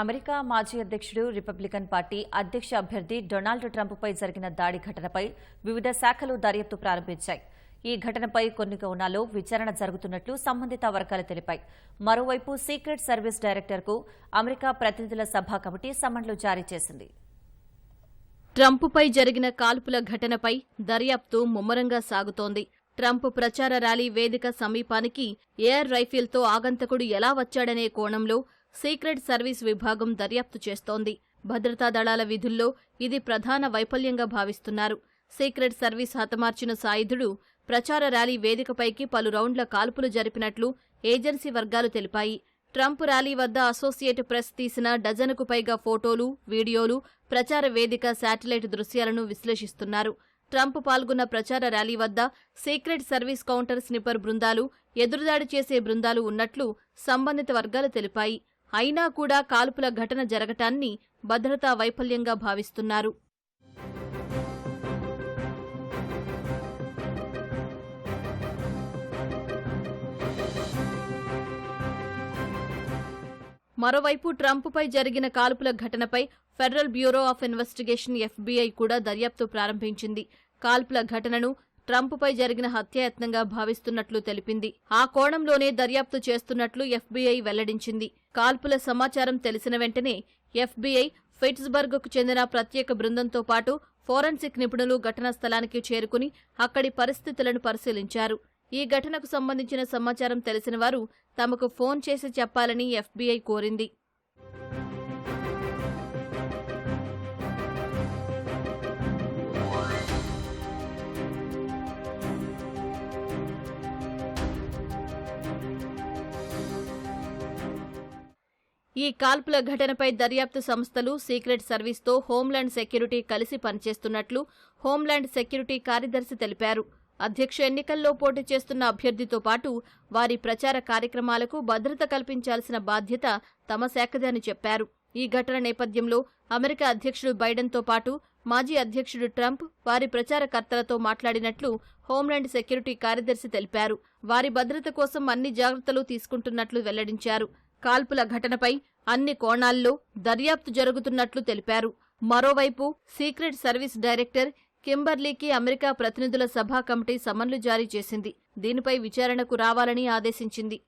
America మాజీ అధ్యక్షుడు Republican party అధ్యక్ష అభ్యర్థి డొనాల్డ్ ట్రంప్పై జరిగిన దాడి ఘటనపై వివిధ శాఖలు దర్యాప్తు ప్రారంభించాయి. ఈ ఘటనపై కొన్ని కోణాల్లో విచారణ జరుగుతున్నట్లు సంబంధిత వర్గాలు తెలిపాయి. మరోవైపు సీక్రెట్ సర్వీస్ డైరెక్టర్కు అమెరికా ప్రతినిధుల సభా కమిటీ సమన్లు జారీ చేసింది. ట్రంప్పై జరిగిన కాల్పుల ఘటనపై దర్యాప్తు ముమ్మరంగా సాగుతోంది. ట్రంప్ ప్రచార ర్యాలీ వేదిక సమీపానికి ఎయిర్ రైఫిల్తో ఆగంతకుడు ఎలా వచ్చాడనే కోణంలో సీక్రెట్ సర్వీస్ విభాగం దర్యాప్తు చేస్తోంది. భద్రతా దళాల విధుల్లో ఇది ప్రధాన వైఫల్యంగా భావిస్తున్నారు. సీక్రెట్ సర్వీస్ హతమార్చిన సాయుధుడు ప్రచార ర్యాలీ వేదికపైకి పలు రౌండ్ల కాల్పులు జరిపినట్లు ఏజెన్సీ వర్గాలు తెలిపాయి. ట్రంప్ ర్యాలీ వద్ద అసోసియేట్ ప్రెస్ తీసిన డజనుకు పైగా ఫోటోలు వీడియోలు ప్రచార వేదిక శాటిలైట్ దృశ్యాలను విశ్లేషిస్తున్నారు. ట్రంప్ పాల్గొన్న ప్రచార ర్యాలీ వద్ద సీక్రెట్ సర్వీస్ కౌంటర్ స్నిపర్ బృందాలు ఎదురుదాడి చేసే బృందాలు ఉన్నట్లు సంబంధిత వర్గాలు తెలిపాయి. అయినా కూడా కాల్పుల ఘటన జరగటాన్ని భద్రతా వైఫల్యంగా భావిస్తున్నారు. మరోవైపు ట్రంప్పై జరిగిన కాల్పుల ఘటనపై federal bureau of investigation FBI కూడా దర్యాప్తు ప్రారంభించింది. కాల్పుల ఘటనను ట్రంప్పై జరిగిన హత్యాయత్నంగా భావిస్తున్నట్లు తెలిపింది. ఆ కోణంలోనే దర్యాప్తు చేస్తున్నట్లు ఎఫ్బీఐ వెల్లడించింది. కాల్పుల సమాచారం తెలిసిన వెంటనే ఎఫ్బీఐ ఫిట్స్బర్గ్కు చెందిన ప్రత్యేక బృందంతో పాటు ఫోరెన్సిక్ నిపుణులు ఘటనా స్థలానికి చేరుకుని అక్కడి పరిస్థితులను పరిశీలించారు. ఈ ఘటనకు సంబంధించిన సమాచారం తెలిసిన వారు తమకు ఫోన్ చేసి చెప్పాలని ఎఫ్బీఐ కోరింది. ఈ కాల్పుల ఘటనపై దర్యాప్తు సంస్థలు సీక్రెట్ సర్వీస్తో హోంల్యాండ్ సెక్యూరిటీ కలిసి పనిచేస్తున్నట్లు హోంల్యాండ్ సెక్యూరిటీ కార్యదర్శి తెలిపారు. అధ్యక్ష ఎన్నికల్లో పోటీ చేస్తున్న అభ్యర్థితో పాటు వారి ప్రచార కార్యక్రమాలకు భద్రత కల్పించాల్సిన బాధ్యత తమ శాఖదని చెప్పారు. ఈ ఘటన నేపథ్యంలో అమెరికా అధ్యక్షుడు బైడెన్తో పాటు మాజీ అధ్యక్షుడు ట్రంప్ వారి ప్రచారకర్తలతో మాట్లాడినట్లు హోంల్యాండ్ సెక్యూరిటీ కార్యదర్శి తెలిపారు. వారి భద్రత కోసం అన్ని జాగ్రత్తలు తీసుకుంటున్నట్లు వెల్లడించారు. కాల్పుల ఘటనపై అన్ని కోణాల్లో దర్యాప్తు జరుగుతున్నట్లు తెలిపారు. మరోవైపు సీక్రెట్ సర్వీస్ డైరెక్టర్ కింబర్లీకి అమెరికా ప్రతినిధుల సభా కమిటీ సమన్లు జారీ చేసింది. దీనిపై విచారణకు రావాలని ఆదేశించింది.